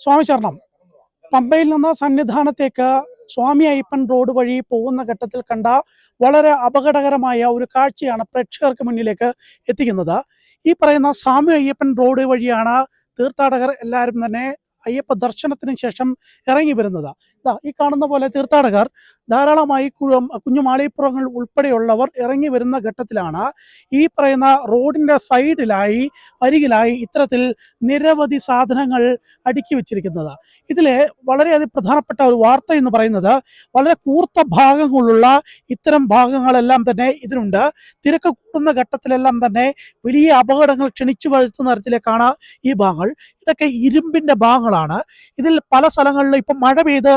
സ്വാമി ശരണം. പമ്പയിൽ നിന്ന് സന്നിധാനത്തേക്ക് സ്വാമി അയ്യപ്പൻ റോഡ് വഴി പോകുന്ന ഘട്ടത്തിൽ കണ്ട വളരെ അപകടകരമായ ഒരു കാഴ്ചയാണ് പ്രേക്ഷകർക്ക് മുന്നിലേക്ക് എത്തിക്കുന്നത്. ഈ പറയുന്ന സ്വാമി അയ്യപ്പൻ റോഡ് വഴിയാണ് തീർത്ഥാടകർ എല്ലാവരും തന്നെ അയ്യപ്പ ദർശനത്തിന് ശേഷം ഇറങ്ങി വരുന്നത്. ഈ കാണുന്ന പോലെ തീർത്ഥാടകർ ധാരാളമായി കു- കുഞ്ഞുമാളിപ്പുറങ്ങൾ ഉൾപ്പെടെയുള്ളവർ ഇറങ്ങി വരുന്ന ഘട്ടത്തിലാണ് ഈ പറയുന്ന റോഡിന്റെ സൈഡിലായി അരികിലായി ഇത്തരത്തിൽ നിരവധി സാധനങ്ങൾ അടുക്കി വെച്ചിരിക്കുന്നത്. ഇതിലെ വളരെയധികം പ്രധാനപ്പെട്ട ഒരു വാർത്ത എന്ന് പറയുന്നത് വളരെ കൂർത്ത ഭാഗങ്ങളുള്ള ഇത്തരം ഭാഗങ്ങളെല്ലാം തന്നെ ഇതിനുണ്ട്. തിരക്ക് കൂടുന്ന ഘട്ടത്തിലെല്ലാം തന്നെ വലിയ അപകടങ്ങൾ ക്ഷണിച്ചു വരുത്തുന്ന തരത്തിലേക്കാണ് ഈ ഭാഗങ്ങൾ. ഇതൊക്കെ ഇരുമ്പിന്റെ ഭാഗങ്ങളാണ്. ഇതിൽ പല സ്ഥലങ്ങളിലും ഇപ്പം മഴ പെയ്ത്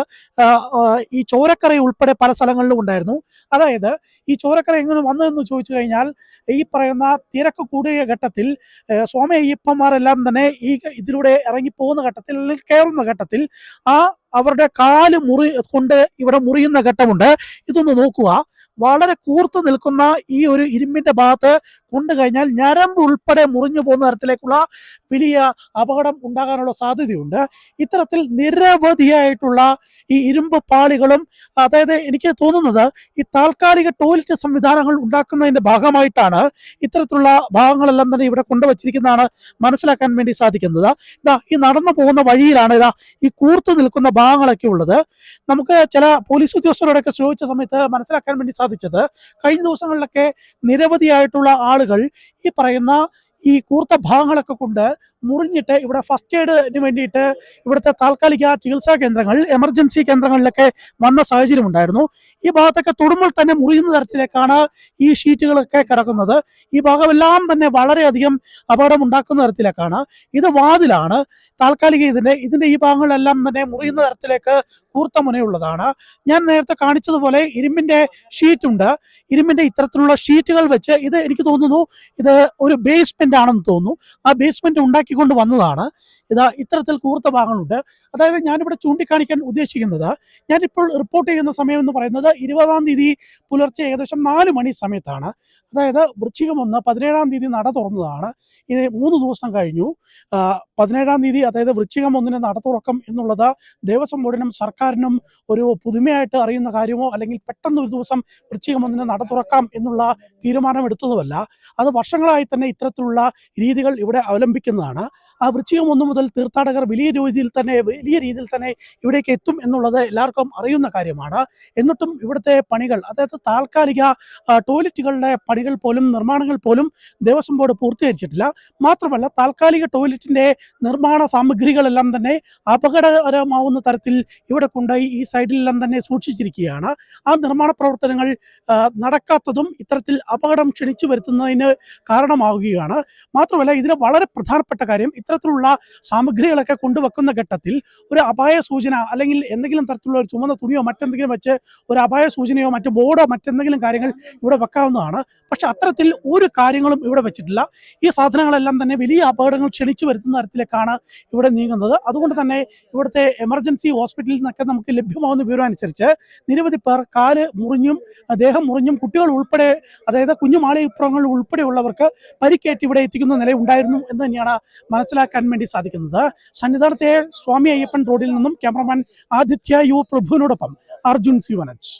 ഈ ചോരക്കറി ഉൾപ്പെടെ പല സ്ഥലങ്ങളിലും ഉണ്ടായിരുന്നു. അതായത് ഈ ചോരക്കര എങ്ങനെ വന്നതെന്ന് ചോദിച്ചു കഴിഞ്ഞാൽ ഈ പറയുന്ന തിരക്ക് കൂടിയ ഘട്ടത്തിൽ സ്വാമി അയ്യപ്പന്മാരെല്ലാം തന്നെ ഈ ഇതിലൂടെ ഇറങ്ങി പോകുന്ന ഘട്ടത്തിൽ അല്ലെങ്കിൽ കയറുന്ന ഘട്ടത്തിൽ ആ അവരുടെ കാൽ മുറി കൊണ്ട് ഇവിടെ മുറിയുന്ന ഘട്ടമുണ്ട്. ഇതൊന്ന് നോക്കുക. വളരെ കൂർത്തു നിൽക്കുന്ന ഈ ഒരു ഇരുമ്പിന്റെ ഭാഗത്ത് കൊണ്ടു കഴിഞ്ഞാൽ ഞരമ്പ് ഉൾപ്പെടെ മുറിഞ്ഞു പോകുന്ന തരത്തിലേക്കുള്ള വലിയ അപകടം ഉണ്ടാകാനുള്ള സാധ്യതയുണ്ട്. ഇത്തരത്തിൽ നിരവധിയായിട്ടുള്ള ഈ ഇരുമ്പ് പാളികളും അതായത് എനിക്ക് തോന്നുന്നത് ഈ താൽക്കാലിക ടോയ്ലറ്റ് സംവിധാനങ്ങൾ ഉണ്ടാക്കുന്നതിന്റെ ഭാഗമായിട്ടാണ് ഇത്തരത്തിലുള്ള ഭാഗങ്ങളെല്ലാം തന്നെ ഇവിടെ കൊണ്ടുവച്ചിരിക്കുന്നതാണ് മനസ്സിലാക്കാൻ വേണ്ടി സാധിക്കുന്നത്. ഇതാ ഈ നടന്നു പോകുന്ന വഴിയിലാണ് ഇതാ ഈ കൂർത്തു നിൽക്കുന്ന ഭാഗങ്ങളൊക്കെ ഉള്ളത്. നമുക്ക് ചില പോലീസ് ഉദ്യോഗസ്ഥരോടൊക്കെ ചോദിച്ച സമയത്ത് മനസ്സിലാക്കാൻ വേണ്ടി സാധിച്ചത് കഴിഞ്ഞ ദിവസങ്ങളിലൊക്കെ നിരവധിയായിട്ടുള്ള ആളുകൾ ഈ പറയുന്ന ഈ കൂർത്ത ഭാഗങ്ങളൊക്കെ കൊണ്ട് മുറിഞ്ഞിട്ട് ഇവിടെ ഫസ്റ്റ് എയ്ഡിന് വേണ്ടിയിട്ട് ഇവിടുത്തെ താൽക്കാലിക ചികിത്സാ കേന്ദ്രങ്ങൾ എമർജൻസി കേന്ദ്രങ്ങളിലൊക്കെ വന്ന സാഹചര്യം ഉണ്ടായിരുന്നു. ഈ ഭാഗത്തൊക്കെ തൊടുമ്പോൾ തന്നെ മുറിയുന്ന തരത്തിലേക്കാണ് ഈ ഷീറ്റുകളൊക്കെ കിടക്കുന്നത്. ഈ ഭാഗമെല്ലാം തന്നെ വളരെയധികം അപകടം ഉണ്ടാക്കുന്ന തരത്തിലേക്കാണ്. ഇത് വാതിലാണ്. താൽക്കാലിക ഇതിന്റെ ഇതിന്റെ ഈ ഭാഗങ്ങളെല്ലാം തന്നെ മുറിയുന്ന തരത്തിലേക്ക് കൂർത്ത മുനയുള്ളതാണ്. ഞാൻ നേരത്തെ കാണിച്ചതുപോലെ ഇരുമ്പിന്റെ ഷീറ്റ് ഉണ്ട് ഇരുമ്പിന്റെ ഇത്തരത്തിലുള്ള ഷീറ്റുകൾ വെച്ച് ഇത് എനിക്ക് തോന്നുന്നു ഇത് ഒരു ബേസ്മെന്റ് ആണെന്ന് തോന്നുന്നു. ആ ബേസ്മെന്റ് ഉണ്ടാക്കിക്കൊണ്ട് വന്നതാണ്. ഇതാ ഇത്തരത്തിൽ കൂർത്ത ഭാഗങ്ങളുണ്ട്. അതായത് ഞാനിവിടെ ചൂണ്ടിക്കാണിക്കാൻ ഉദ്ദേശിക്കുന്നത് ഞാനിപ്പോൾ റിപ്പോർട്ട് ചെയ്യുന്ന സമയം എന്ന് പറയുന്നത് ഇരുപതാം തീയതി പുലർച്ചെ ഏകദേശം നാല് മണി സമയത്താണ്. അതായത് വൃശ്ചികം ഒന്ന് പതിനേഴാം തീയതി നട തുറന്നതാണ്. ഇത് മൂന്ന് ദിവസം കഴിഞ്ഞു. പതിനേഴാം തീയതി അതായത് വൃശ്ചികം ഒന്നിന് നട തുറക്കം എന്നുള്ളത് ദേവസ്വം ബോർഡിനും സർക്കാരിനും ഒരു പുതുമയായിട്ട് അറിയുന്ന കാര്യമോ അല്ലെങ്കിൽ പെട്ടെന്ന് ഒരു ദിവസം വൃശ്ചികം ഒന്നിന് നട തുറക്കാം എന്നുള്ള തീരുമാനം എടുത്തതുമല്ല. അത് വർഷങ്ങളായി തന്നെ ഇത്തരത്തിലുള്ള രീതികൾ ഇവിടെ അവലംബിക്കുന്നതാണ്. ആ വൃശ്ചികം ഒന്നു മുതൽ തീർത്ഥാടകർ വലിയ രീതിയിൽ തന്നെ വലിയ രീതിയിൽ തന്നെ ഇവിടേക്ക് എത്തും എന്നുള്ളത് എല്ലാവർക്കും അറിയുന്ന കാര്യമാണ്. എന്നിട്ടും ഇവിടുത്തെ പണികൾ അതായത് താൽക്കാലിക ടോയ്ലറ്റുകളുടെ പണികൾ പോലും നിർമ്മാണങ്ങൾ പോലും ദേവസ്വം ബോർഡ് പൂർത്തീകരിച്ചിട്ടില്ല. മാത്രമല്ല താൽക്കാലിക ടോയ്ലറ്റിന്റെ നിർമ്മാണ സാമഗ്രികളെല്ലാം തന്നെ അപകടകരമാവുന്ന തരത്തിൽ ഇവിടെ കൊണ്ടുപോയി ഈ സൈഡിലെല്ലാം തന്നെ സൂക്ഷിച്ചിരിക്കുകയാണ്. ആ നിർമ്മാണ പ്രവർത്തനങ്ങൾ നടക്കാത്തതും ഇത്തരത്തിൽ അപകടം ക്ഷണിച്ചു വരുത്തുന്നതിന് കാരണമാവുകയാണ്. മാത്രമല്ല ഇതിലെ വളരെ പ്രധാനപ്പെട്ട കാര്യം ഇത്തരത്തിലുള്ള സാമഗ്രികളൊക്കെ കൊണ്ടുവെക്കുന്ന ഘട്ടത്തിൽ ഒരു അപായ സൂചന അല്ലെങ്കിൽ എന്തെങ്കിലും തരത്തിലുള്ള ഒരു ചുമന്ന തുണിയോ മറ്റെന്തെങ്കിലും വെച്ച് ഒരു അപായ സൂചനയോ മറ്റു ബോർഡോ മറ്റെന്തെങ്കിലും കാര്യങ്ങൾ ഇവിടെ വെക്കാവുന്നതാണ്. പക്ഷെ അത്തരത്തിൽ ഒരു കാര്യങ്ങളും ഇവിടെ വെച്ചിട്ടില്ല. ഈ സാധനങ്ങളെല്ലാം തന്നെ വലിയ അപകടങ്ങൾ ക്ഷണിച്ചു വരുത്തുന്ന തരത്തിലേക്കാണ് ഇവിടെ നീങ്ങുന്നത്. അതുകൊണ്ട് തന്നെ ഇവിടുത്തെ എമർജൻസി ഹോസ്പിറ്റലിൽ നിന്നൊക്കെ നമുക്ക് ലഭ്യമാവുന്ന വിവരം അനുസരിച്ച് നിരവധി പേർ കാൽ മുറിഞ്ഞും ദേഹം മുറിഞ്ഞും കുട്ടികൾ ഉൾപ്പെടെ അതായത് കുഞ്ഞുമാളിപ്പുറങ്ങൾ ഉൾപ്പെടെയുള്ളവർക്ക് പരിക്കേറ്റ് ഇവിടെ എത്തിക്കുന്ന നില ഉണ്ടായിരുന്നു എന്ന് തന്നെയാണ് മനസ്സിലാക്കാൻ വേണ്ടി സാധിക്കുന്നത്. സന്നിധാനത്തെ സ്വാമി അയ്യപ്പൻ റോഡിൽ നിന്നും ക്യാമറമാൻ ആദിത്യ യു പ്രഭുവിനോടൊപ്പം അർജുൻ സി വനജ്.